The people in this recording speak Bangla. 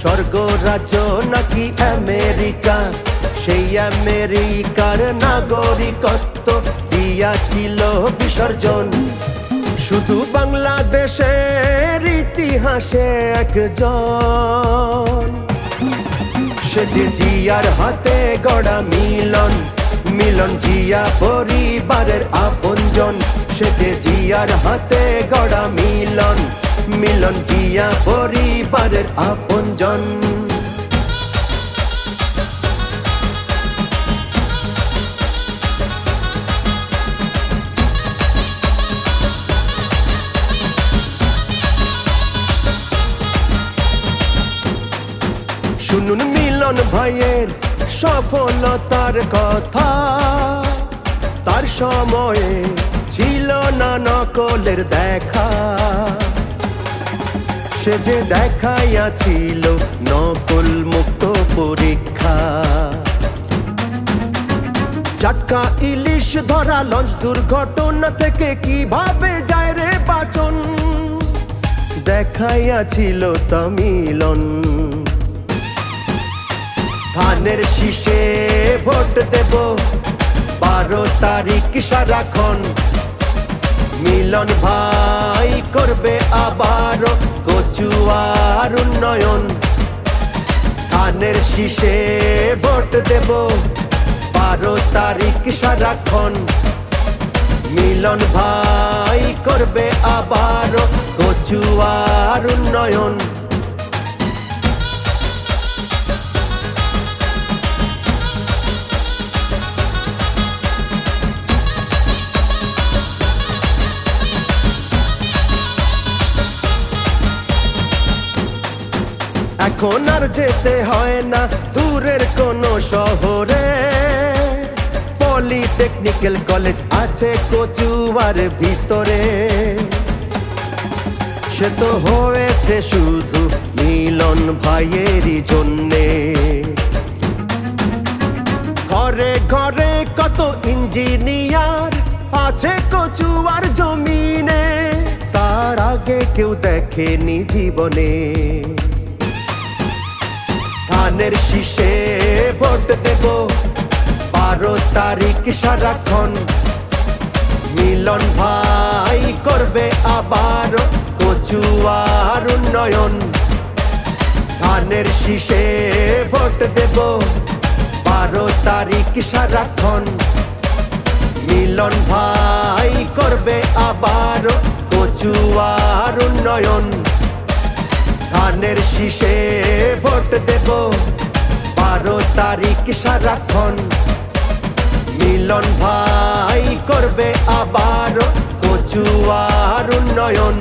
স্বর্গ রাজ্য নাকি আমেরিকা? সেই আমেরিকার নাগরিকত্ব দিয়াছিল বিসর্জন। শুধু বাংলাদেশের ইতিহাসে একজন। সে যে জিয়ার হাতে গড়া মিলন মিলন জিয়া পরিবারের আপনজন। সে যে জিয়ার হাতে গড়া মিলন মিলন জিয়া পরিবারের আপনজন। শুনুন মিলন ভাইয়ের সফলতার কথা। তার সময়ে ছিল না নকলের দেখা। সে যে দেখাইয়াছিল নকল মুক্ত পরীক্ষা। চাটকা ইলিশ ধরা লঞ্চ দুর্ঘটনা থেকে কীভাবে যায় রে বাচন? দেখাইয়াছিল তামিলন ধানের শীষে ভোট দেব, বারো তারিখ সারাক্ষণ। মিলন ভাই করবে আবার কচুয়ার উন্নয়ন। ধানের শীষে ভোট দেব, বারো তারিখ সারাক্ষণ। মিলন ভাই করবে আবার কচুয়ার উন্নয়ন। এখন আর যেতে হয় না দূরের কোনো শহরে। পলিটেকনিক্যাল কলেজ আছে কচুয়ার ভিতরে। সে তো হয়েছে শুধু মিলন ভাইয়েরই জন্যে। ঘরে ঘরে কত ইঞ্জিনিয়ার আছে কচুয়ার জমিনে। তার আগে কেউ দেখেনি জীবনে। ধানের শীষে ভোট দেব। বারো তারিখ সারাক্ষণ মিলন ভাই করবে আবার কচুয়ার উন্নয়ন। ধানের শীষে ভোট দেব। বারো তারিখ সারাক্ষণ মিলন ভাই করবে আবার কচুয়ার উন্নয়ন। ধানের শীষে ভোট দেব। বারো তারিখ সারাক্ষণ। মিলন ভাই করবে আবার কচুয়ার উন্নয়ন।